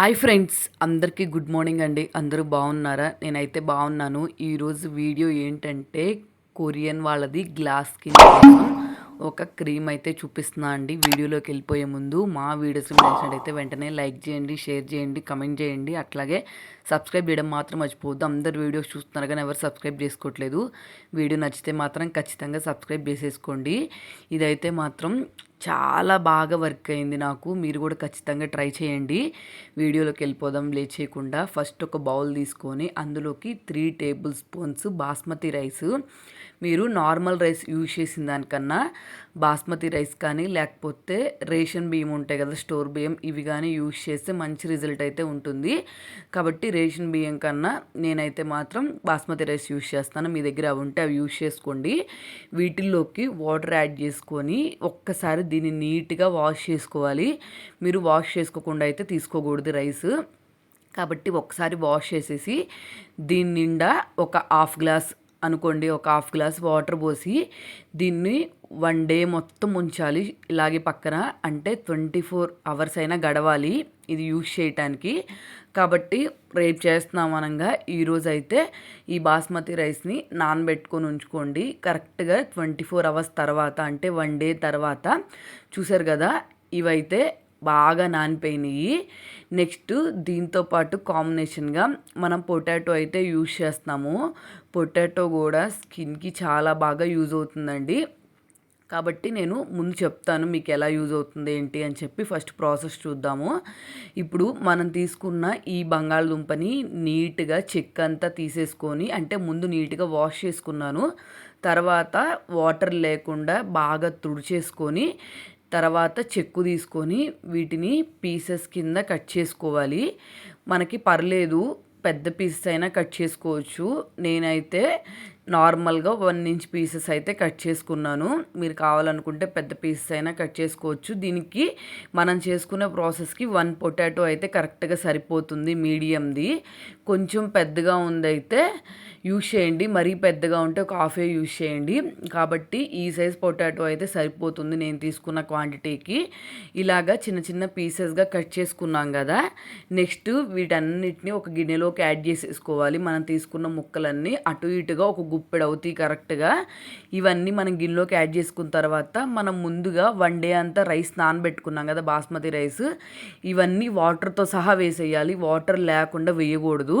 Hi friends అందరికీ good morning అండి. అందరూ బాగున్నారా? నేనైతే బాగున్నాను. ఈరోజు వీడియో ఏంటంటే కొరియన్ వాళ్ళది గ్లాస్ స్కిన్ ఒక క్రీమ్ అయితే చూపిస్తున్నా అండి. వీడియోలోకి వెళ్ళిపోయే ముందు మా వీడియోస్ నచ్చినట్టయితే వెంటనే లైక్ చేయండి షేర్ చేయండి కమెంట్ చేయండి. అట్లాగే సబ్స్క్రైబ్ చేయడం మాత్రం మర్చిపోవద్దు. అందరు వీడియోస్ చూస్తున్నారు కానీ ఎవరు సబ్స్క్రైబ్ చేసుకోవట్లేదు. వీడియో నచ్చితే మాత్రం ఖచ్చితంగా సబ్స్క్రైబ్ చేసేసుకోండి. ఇదైతే మాత్రం చాలా బాగా వర్క్ అయింది నాకు. మీరు కూడా ఖచ్చితంగా ట్రై చేయండి. వీడియోలోకి వెళ్ళిపోదాం లేచేయకుండా ఫస్ట్ ఒక బౌల్ తీసుకొని అందులోకి three table spoons basmati rice. మీరు నార్మల్ రైస్ యూజ్ చేసిన దానికన్నా బాస్మతి రైస్ కానీ లేకపోతే రేషన్ బియ్యం ఉంటాయి కదా స్టోర్ బియ్యం ఇవి కానీ యూజ్ చేస్తే మంచి రిజల్ట్ అయితే ఉంటుంది. కాబట్టి రేషన్ బియ్యం కన్నా నేనైతే మాత్రం బాస్మతి రైస్ యూజ్ చేస్తాను. మీ దగ్గర అవి ఉంటే అవి యూజ్ చేసుకోండి. వీటిల్లోకి వాటర్ యాడ్ చేసుకొని ఒక్కసారి దీన్ని నీట్గా వాష్ చేసుకోవాలి. మీరు వాష్ చేసుకోకుండా అయితే తీసుకోకూడదు రైస్. కాబట్టి ఒకసారి వాష్ చేసేసి దీని నిండా ఒక హాఫ్ గ్లాస్ అనుకోండి ఒక హాఫ్ గ్లాస్ వాటర్ పోసి దీన్ని వన్ డే మొత్తం ఉంచాలి. ఇలాగే పక్కన అంటే ట్వంటీ ఫోర్ అవర్స్ అయినా గడవాలి ఇది యూజ్ చేయటానికి. కాబట్టి రేపు చేస్తున్నాం అనగా. ఈరోజు అయితే ఈ బాస్మతి రైస్ని నానబెట్టుకొని ఉంచుకోండి. కరెక్ట్గా ట్వంటీ ఫోర్ అవర్స్ తర్వాత అంటే వన్ డే తర్వాత చూసారు కదా ఇవైతే బాగా నానిపోయినాయి. నెక్స్ట్ దీంతో పాటు కాంబినేషన్గా మనం పొటాటో అయితే యూజ్ చేస్తాము పొటాటో కూడా స్కిన్కి చాలా బాగా యూజ్ అవుతుందండి. కాబట్టి నేను ముందు చెప్తాను మీకు ఎలా యూజ్ అవుతుంది ఏంటి అని చెప్పి ఫస్ట్ ప్రాసెస్ చూద్దాము. ఇప్పుడు మనం తీసుకున్న ఈ బంగాళదుంపని నీట్గా చెక్ అంతా తీసేసుకొని అంటే ముందు నీట్గా వాష్ చేసుకున్నాను. తర్వాత వాటర్ లేకుండా బాగా తుడిచేసుకొని తర్వాత చెక్కు తీసుకొని వీటిని పీసెస్ కింద కట్ చేసుకోవాలి. మనకి పర్లేదు పెద్ద పీసెస్ అయినా కట్ చేసుకోవచ్చు. నేనైతే నార్మల్గా వన్ ఇంచ్ పీసెస్ అయితే కట్ చేసుకున్నాను. మీరు కావాలనుకుంటే పెద్ద పీసెస్ అయినా కట్ చేసుకోవచ్చు. దీనికి మనం చేసుకునే ప్రాసెస్కి వన్ పొటాటో అయితే కరెక్ట్గా సరిపోతుంది మీడియంది. కొంచెం పెద్దగా ఉందైతే యూజ్ చేయండి. మరీ పెద్దగా ఉంటే ఒక హాఫే యూజ్ చేయండి. కాబట్టి ఈ సైజ్ పొటాటో అయితే సరిపోతుంది నేను తీసుకున్న క్వాంటిటీకి. ఇలాగా చిన్న చిన్న పీసెస్గా కట్ చేసుకున్నాం కదా. నెక్స్ట్ వీటన్నిటిని ఒక గిన్నెలోకి యాడ్ చేసేసుకోవాలి. మనం తీసుకున్న ముక్కలన్నీ అటు ఇటుగా ఒక గుప్పెడు అవుతాయి కరెక్ట్గా ఇవన్నీ మనం గిన్నెలోకి యాడ్ చేసుకున్న తర్వాత మనం ముందుగా వన్ డే అంతా రైస్ నానబెట్టుకున్నాం కదా బాస్మతి రైస్ ఇవన్నీ వాటర్తో సహా వేసేయాలి. వాటర్ లేకుండా వేయకూడదు.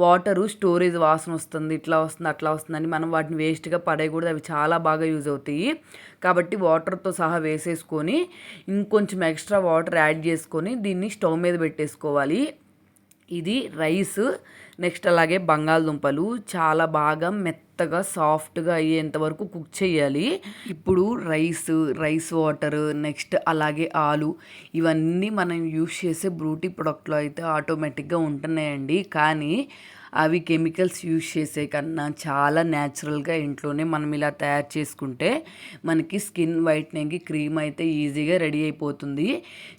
వాటరు స్టోరేజ్ వాసన వస్తుంది ఇట్లా వస్తుంది అట్లా వస్తుందని మనం వాటిని వేస్ట్గా పడేయకూడదు. అవి చాలా బాగా యూజ్ అవుతాయి. కాబట్టి వాటర్తో సహా వేసేసుకొని ఇంకొంచెం ఎక్స్ట్రా వాటర్ యాడ్ చేసుకొని దీన్ని స్టవ్ మీద పెట్టేసుకోవాలి. ఇది రైస్ నెక్స్ట్ అలాగే బంగాళదుంపలు చాలా బాగా మెత్తగా సాఫ్ట్గా అయ్యేంత వరకు కుక్ చేయాలి. ఇప్పుడు రైస్ రైస్ వాటర్ నెక్స్ట్ అలాగే ఆలు ఇవన్నీ మనం యూస్ చేసే బ్రూటీ ప్రొడక్ట్లో అయితే ఆటోమేటిక్గా ఉంటున్నాయండి. కానీ అవి కెమికల్స్ యూజ్ చేసే కన్నా చాలా న్యాచురల్గా ఇంట్లోనే మనం ఇలా తయారు చేసుకుంటే మనకి స్కిన్ వైట్నింగ్కి క్రీమ్ అయితే ఈజీగా రెడీ అయిపోతుంది.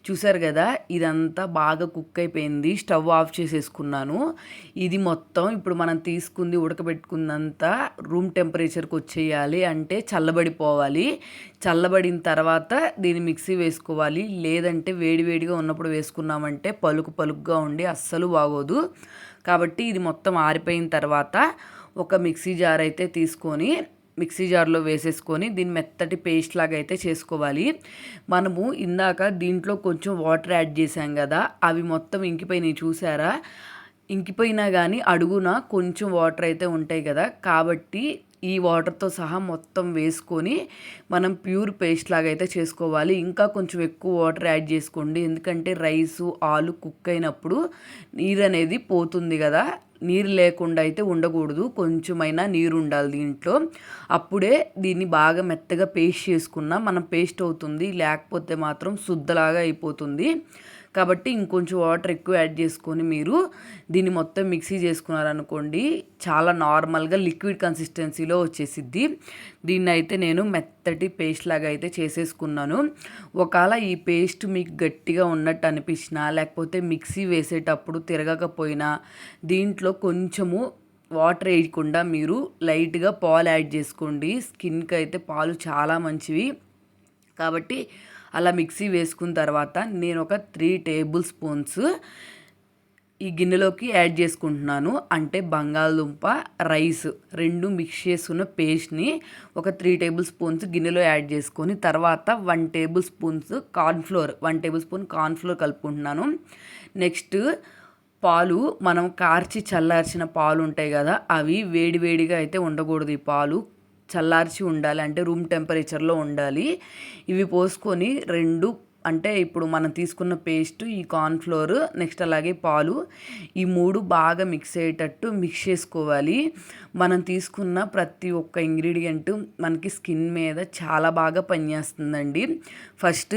చూసారు కదా ఇదంతా బాగా కుక్ అయిపోయింది. స్టవ్ ఆఫ్ చేసేసుకున్నాను. ఇది మొత్తం ఇప్పుడు మనం తీసుకుంది ఉడకబెట్టుకుందంతా రూమ్ టెంపరేచర్కి వచ్చేయాలి అంటే చల్లబడిపోవాలి. చల్లబడిన తర్వాత దీన్ని మిక్సీ వేసుకోవాలి. లేదంటే వేడివేడిగా ఉన్నప్పుడు వేసుకున్నామంటే పలుకు పలుకుగా ఉండి అస్సలు బాగోదు. కాబట్టి ఇది మొత్తం మొత్తం ఆరిపోయిన తర్వాత ఒక మిక్సీ జార్ అయితే తీసుకొని మిక్సీ జార్లో వేసేసుకొని దీన్ని మెత్తటి పేస్ట్ లాగా అయితే చేసుకోవాలి. మనము ఇందాక దీంట్లో కొంచెం వాటర్ యాడ్ చేసాం కదా అవి మొత్తం ఇంకిపోయినాయి చూసారా? ఇంకిపోయినా కానీ అడుగున కొంచెం వాటర్ అయితే ఉంటాయి కదా కాబట్టి ఈ వాటర్తో సహా మొత్తం వేసుకొని మనం ప్యూర్ పేస్ట్ లాగా అయితే చేసుకోవాలి. ఇంకా కొంచెం ఎక్కువ వాటర్ యాడ్ చేసుకోండి. ఎందుకంటే రైసు ఆలు కుక్ అయినప్పుడు నీరు అనేది పోతుంది కదా. నీరు లేకుండా అయితే ఉండకూడదు. కొంచెమైనా నీరు ఉండాలి దీంట్లో. అప్పుడే దీన్ని బాగా మెత్తగా పేస్ట్ చేసుకున్నా మనం పేస్ట్ అవుతుంది. లేకపోతే మాత్రం శుద్ధలాగా అయిపోతుంది. కాబట్టి ఇంకొంచెం వాటర్ ఎక్కువ యాడ్ చేసుకొని మీరు దీన్ని మొత్తం మిక్సీ చేసుకున్నారనుకోండి చాలా నార్మల్గా లిక్విడ్ కన్సిస్టెన్సీలో వచ్చేసిద్ది. దీన్ని అయితే నేను మెత్తటి పేస్ట్ లాగా అయితే చేసేసుకున్నాను. ఒకవేళ ఈ పేస్ట్ మీకు గట్టిగా ఉన్నట్టు అనిపించినా లేకపోతే మిక్సీ వేసేటప్పుడు తిరగకపోయినా దీంట్లో కొంచెము వాటర్ వేయకుండా మీరు లైట్గా పాలు యాడ్ చేసుకోండి. స్కిన్కి అయితే పాలు చాలా మంచివి. కాబట్టి అలా మిక్సీ వేసుకున్న తర్వాత నేను ఒక త్రీ టేబుల్ స్పూన్స్ ఈ గిన్నెలోకి యాడ్ చేసుకుంటున్నాను. అంటే బంగాళదుంప రైస్ రెండు మిక్స్ చేసుకున్న పేస్ట్ని ఒక త్రీ టేబుల్ స్పూన్స్ గిన్నెలో యాడ్ చేసుకొని తర్వాత one table spoons cornflour one table spoon cornflour కలుపుకుంటున్నాను. Next పాలు మనం కార్చి చల్లార్చిన పాలు ఉంటాయి కదా అవి వేడివేడిగా అయితే ఉండకూడదు ఈ పాలు. చల్లార్చి ఉండాలి అంటే రూమ్ టెంపరేచర్లో ఉండాలి. ఇవి పోసుకొని రెండు అంటే ఇప్పుడు మనం తీసుకున్న పేస్ట్ ఈ కార్న్ఫ్లోర్ నెక్స్ట్ అలాగే పాలు ఈ మూడు బాగా మిక్స్ అయ్యేటట్టు మిక్స్ చేసుకోవాలి. మనం తీసుకున్న ప్రతి ఒక్క ఇంగ్రీడియంట్ మనకి స్కిన్ మీద చాలా బాగా పనిచేస్తుందండి. ఫస్ట్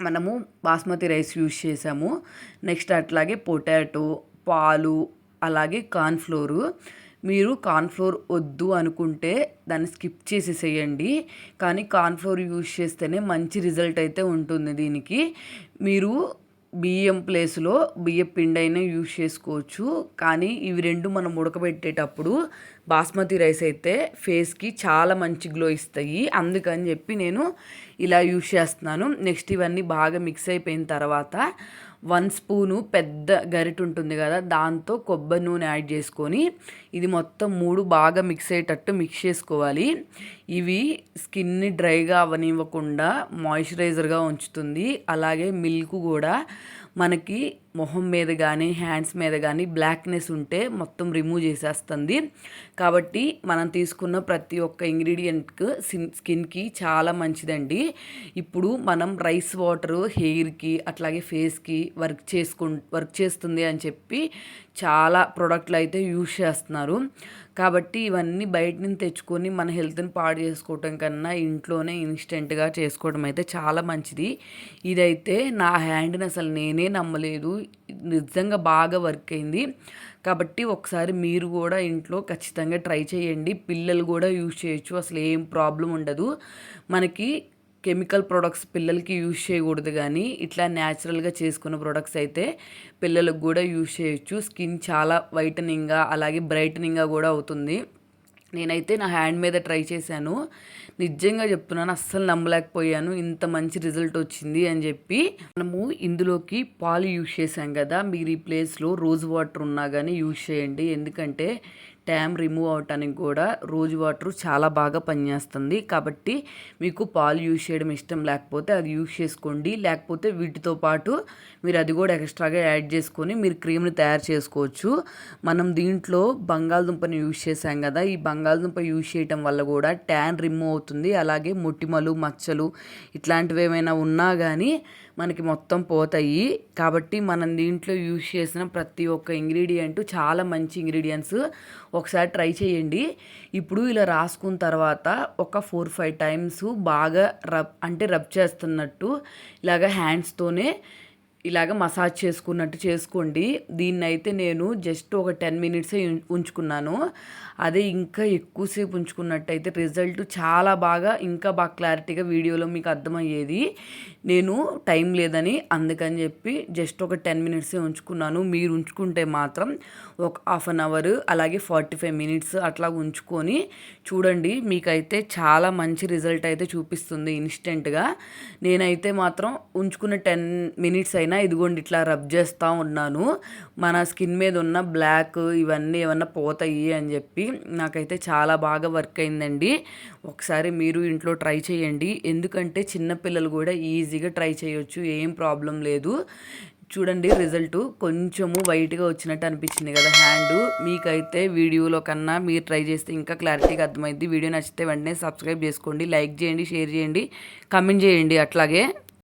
మనము బాస్మతి రైస్ యూస్ చేసాము. నెక్స్ట్ అట్లాగే పొటాటో పాలు అలాగే కార్న్ఫ్లోరు మీరు కార్న్ఫ్లోర్ వద్దు అనుకుంటే దాన్ని స్కిప్ చేసేసేయండి. కానీ కార్న్ఫ్లోర్ యూజ్ చేస్తేనే మంచి రిజల్ట్ అయితే ఉంటుంది దీనికి. మీరు బియ్యం ప్లేస్లో బియ్యం పిండి అయినా యూజ్ చేసుకోవచ్చు. కానీ ఇవి రెండు మనం ఉడకబెట్టేటప్పుడు బాస్మతి రైస్ అయితే ఫేస్కి చాలా మంచి గ్లో ఇస్తాయి. అందుకని చెప్పి నేను ఇలా యూజ్ చేస్తున్నాను. నెక్స్ట్ ఇవన్నీ బాగా మిక్స్ అయిపోయిన తర్వాత వన్ స్పూను పెద్ద గరిట ఉంటుంది కదా దాంతో కొబ్బరి నూనె యాడ్ చేసుకొని ఇది మొత్తం మూడు బాగా మిక్స్ అయ్యేటట్టు మిక్స్ చేసుకోవాలి. ఇవి స్కిన్ని డ్రైగా అవనివ్వకుండా మాయిశ్చరైజర్గా ఉంచుతుంది. అలాగే మిల్క్ కూడా మనకి మొహం మీద కానీ హ్యాండ్స్ మీద కానీ బ్లాక్నెస్ ఉంటే మొత్తం రిమూవ్ చేసేస్తుంది. కాబట్టి మనం తీసుకున్న ప్రతి ఒక్క ఇంగ్రీడియంట్కి స్కిన్కి చాలా మంచిదండి. ఇప్పుడు మనం రైస్ వాటర్ హెయిర్కి అట్లాగే ఫేస్కి వర్క్ చేసుకు వర్క్ చేస్తుంది అని చెప్పి చాలా ప్రోడక్ట్లు అయితే యూజ్ చేస్తున్నారు. కాబట్టి ఇవన్నీ బయట నుంచి తెచ్చుకొని మన హెల్త్ని పాడు చేసుకోవటం కన్నా ఇంట్లోనే ఇన్స్టెంట్గా చేసుకోవడం అయితే చాలా మంచిది. ఇదైతే నా హ్యాండ్ని అసలు నేనే నమ్మలేదు. నిజంగా బాగా వర్క్ అయింది. కాబట్టి ఒకసారి మీరు కూడా ఇంట్లో ఖచ్చితంగా ట్రై చేయండి. పిల్లలు కూడా యూజ్ చేయొచ్చు. అసలు ఏం ప్రాబ్లం ఉండదు. మనకి కెమికల్ ప్రొడక్ట్స్ పిల్లలకి యూజ్ చేయకూడదు కానీ ఇట్లా న్యాచురల్గా చేసుకున్న ప్రొడక్ట్స్ అయితే పిల్లలకు కూడా యూజ్ చేయొచ్చు. స్కిన్ చాలా వైటనింగ్గా అలాగే బ్రైటనింగ్గా కూడా అవుతుంది. నేనైతే నా హ్యాండ్ మీద ట్రై చేశాను. నిజంగా చెప్తున్నాను అస్సలు నమ్మలేకపోయాను. ఇంత మంచి రిజల్ట్ వచ్చింది అని చెప్పి మనము ఇందులోకి పాలు యూజ్ చేసాం కదా. మీరు ఈ ప్లేస్లో రోజ్ వాటర్ ఉన్నా కానీ యూజ్ చేయండి. ఎందుకంటే ట్యామ్ రిమూవ్ అవటానికి కూడా రోజు వాటర్ చాలా బాగా పనిచేస్తుంది. కాబట్టి మీకు పాలు యూజ్ చేయడం ఇష్టం లేకపోతే అది యూజ్ చేసుకోండి. లేకపోతే వీటితో పాటు మీరు అది కూడా ఎక్స్ట్రాగా యాడ్ చేసుకొని మీరు క్రీమ్ని తయారు చేసుకోవచ్చు. మనం దీంట్లో బంగాళదుంపని యూజ్ చేసాం కదా ఈ బంగాళదుంప యూజ్ చేయటం వల్ల కూడా ట్యాన్ రిమూవ్ అవుతుంది. అలాగే మొటిమలు మచ్చలు ఇట్లాంటివి ఏమైనా ఉన్నా కానీ మనకి మొత్తం పోతాయి. కాబట్టి మనం దీంట్లో యూజ్ చేసిన ప్రతి ఒక్క ఇంగ్రీడియంట్ చాలా మంచి ఇంగ్రీడియంట్స్ ఒకసారి ట్రై చేయండి. ఇప్పుడు ఇలా రాసుకున్న తర్వాత ఒక ఫోర్ ఫైవ్ టైమ్స్ బాగా రబ్ అంటే రబ్ చేస్తున్నట్టు ఇలాగ హ్యాండ్స్తోనే ఇలాగ మసాజ్ చేసుకున్నట్టు చేసుకోండి. దీన్ని అయితే నేను జస్ట్ ఒక టెన్ మినిట్సే ఉంచుకున్నాను. అదే ఇంకా ఎక్కువసేపు ఉంచుకున్నట్టయితే రిజల్ట్ చాలా బాగా ఇంకా బాగా క్లారిటీగా వీడియోలో మీకు అర్థమయ్యేది. నేను టైం లేదని అందుకని చెప్పి జస్ట్ ఒక టెన్ మినిట్సే ఉంచుకున్నాను. మీరు ఉంచుకుంటే మాత్రం ఒక హాఫ్ అన్ అవర్ అలాగే ఫార్టీ ఫైవ్ మినిట్స్ అట్లా ఉంచుకొని చూడండి. మీకైతే చాలా మంచి రిజల్ట్ అయితే చూపిస్తుంది ఇన్స్టెంట్గా. నేనైతే మాత్రం ఉంచుకున్న టెన్ మినిట్స్ అయినా ఇదిగోండి ఇట్లా రబ్ చేస్తూ ఉన్నాను. మన స్కిన్ మీద ఉన్న బ్లాక్ ఇవన్నీ ఏమన్నా పోతాయి అని చెప్పి నాకైతే చాలా బాగా వర్క్ అయిందండి. ఒకసారి మీరు ఇంట్లో ట్రై చేయండి. ఎందుకంటే చిన్నపిల్లలు కూడా ఈజీగా ట్రై చేయొచ్చు. ఏం ప్రాబ్లం లేదు. చూడండి రిజల్ట్. కొంచెము వైట్గా వచ్చినట్టు అనిపించింది కదా హ్యాండ్. మీకైతే వీడియోలో కన్నా మీరు ట్రై చేస్తే ఇంకా క్లారిటీగా అర్థమైంది వీడియో నచ్చితే వెంటనే సబ్స్క్రైబ్ చేసుకోండి. లైక్ చేయండి షేర్ చేయండి కమెంట్ చేయండి అట్లాగే.